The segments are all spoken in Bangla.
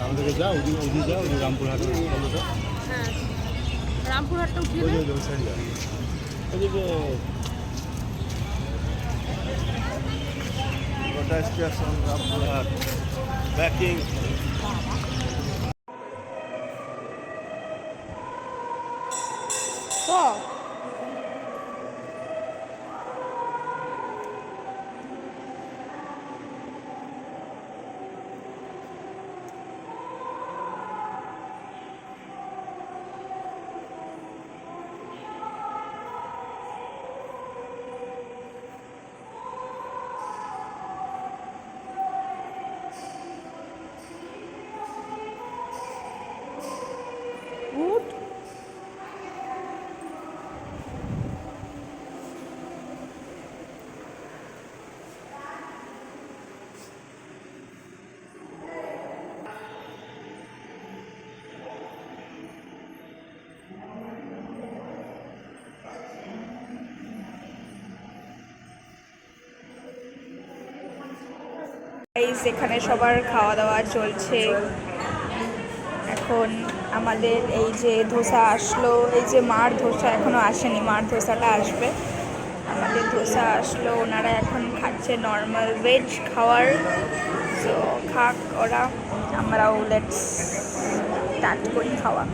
সামনে থেকে যা ওদিকে ওদিকে যা ওদিকে রামপুরহাট চলো তো হ্যাঁ রামপুরহাটটা উঠিয়ে ওই দে যে ওই সাইড যা ওদিকে গোটা স্টেশন রামপুরহাট ব্যাকিং তো এখানে সবার খাওয়া দাওয়া চলছে। এখন আমাদের এই যে ধোসা আসলো, এই যে মার ধোসা এখনও আসেনি, মার ধোসাটা আসবে। আমাদের ধোসা আসলো, ওনারা এখন খাচ্ছে নর্মাল ভেজ খাওয়ার। তো খাক ওরা, আমরাও লেটস স্টার্ট করি খাওয়া।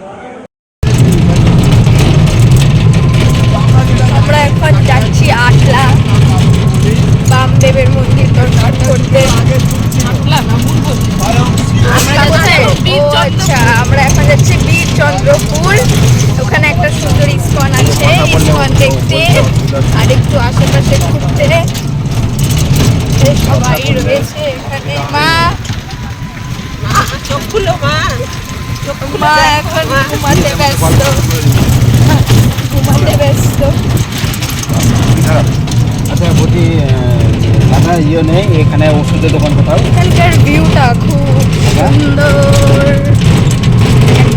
আমরা এখন যাচ্ছি আটলা। বামদেবের মন্দির দর্শন করতে। আমরা আচ্ছা আমরা এখন যাচ্ছি বীর চন্দ্রপুর ওখানে একটা সুন্দর ইস্কন আছে ইস্কন দেখতে। আর একটু আশেপাশে ঘুরতে। সবাই রয়েছে এখানে। মা। চোখগুলো মা। মা এখন ঘুমাতে ব্যস্ত। ঘুমাতে ব্যস্ত। আচ্ছা বলছি ইয়ে নেই এখানে ওষুধের দোকান কোথাও। এখানকার ভিউটা খুব সুন্দর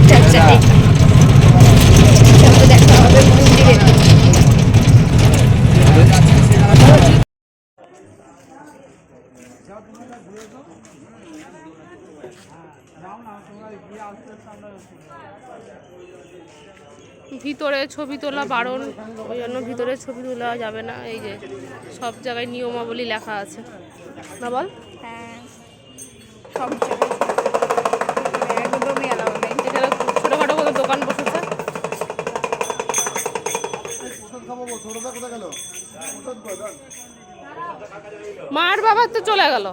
একটা জায়গা চলো দেখা হবে মন্দিরে ভিতরে ছবি তোলা বারণ ওই জন্য ভিতরে ছবি তোলা যাবে না এই যে সব জায়গায় নিয়মাবলী লেখা আছে। না বল? হ্যাঁ সব জায়গায়। একদমই অ্যালাউ নেই এখানে ছোটোখাটো কোনো দোকান বসেছে। মার বাবার তো চলে গেল।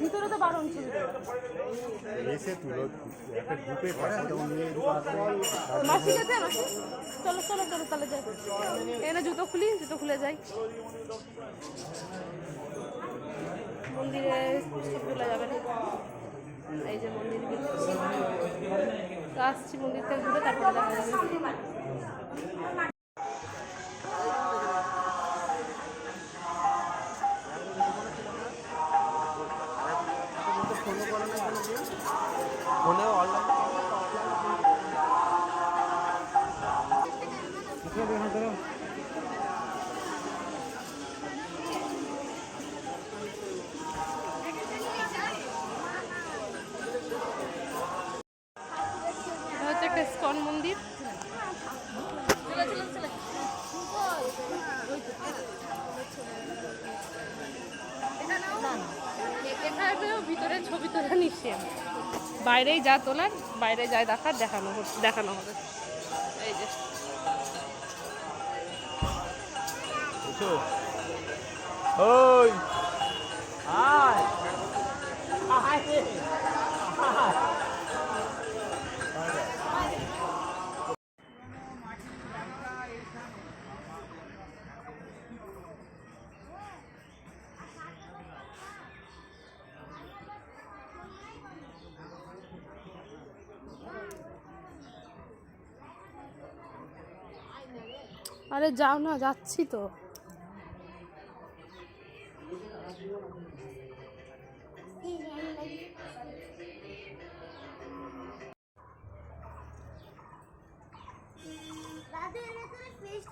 ভিতরে তো বারণ ছিল এসে তুলো একটা গ্রুপে পাঠাতে নিয়ে মাসি গেছে মাসি? চলো চলো চলো তাহলে যাই। এখানে জুতো খুলি জুতো খুলে যাই। মন্দিরে যাবে না। এই যে মন্দির আসছি মন্দির থেকে ঘুরে তারপরে দেখা যাবে একটা স্কন মন্দির। ভিতরে ছবি তোলা নিষেধ বাইরেই যা তোলার, বাইরে যায় দেখার দেখানো দেখানো হবে। এই যে। ওই। আরে যাও না যাচ্ছি তো।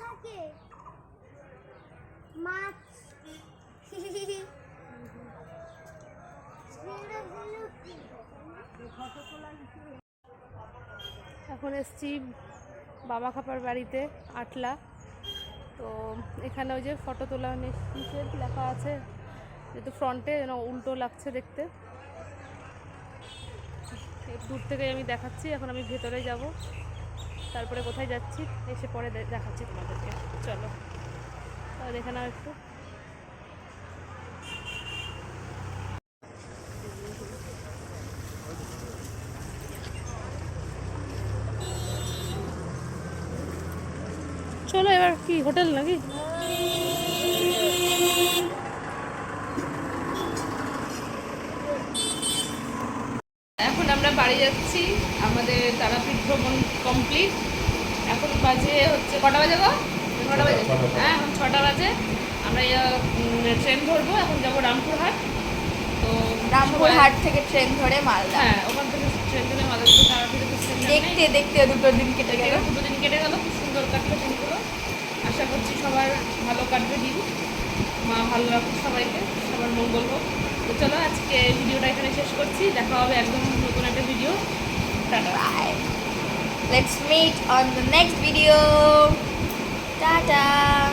থাকে। মাছ। এখন এসছি বাবা খাপার বাড়িতে, আটলা। তো এখানে ওই যে ফটো তোলা নিষেধ লেখা আছে, যেহেতু ফ্রন্টে যেন উল্টো লাগছে দেখতে। দূর থেকে আমি দেখাচ্ছি, এখন আমি ভেতরে যাব। তারপরে কোথায় যাচ্ছি, এসে পরে দেখাচ্ছি তোমাদেরকে। চলো। দেখে নাও একটু। চলো এবার কি, হোটেল নাকি? এখন আমরা বাড়ি যাচ্ছি আমাদের তারাপীঠ ভ্রমণ কমপ্লিট এখন বাজে হচ্ছে কটা বাজে গো? ছটা বাজে। হ্যাঁ এখন ছটা বাজে। আমরা ট্রেন ধরবো এখন যাব রামপুরহাট। তো রামপুরহাট থেকে ট্রেন ধরে মালদা। হ্যাঁ ওখান থেকে ট্রেন ধরে তারাপীঠে দেখতে দেখতে দুটো দিন কেটে গেল। দুটো দিন কেটে গেল খুব সুন্দর কাটলো দিনগুলো। আশা করছি সবার ভালো কাটবে দিন। মা ভালো রাখুক সবাইকে সবার মঙ্গল হোক। তো চলো আজকে ভিডিওটা এখানে শেষ করছি। দেখা হবে একদম নতুন একটা video tata. let's meet on the next video. Ta-da!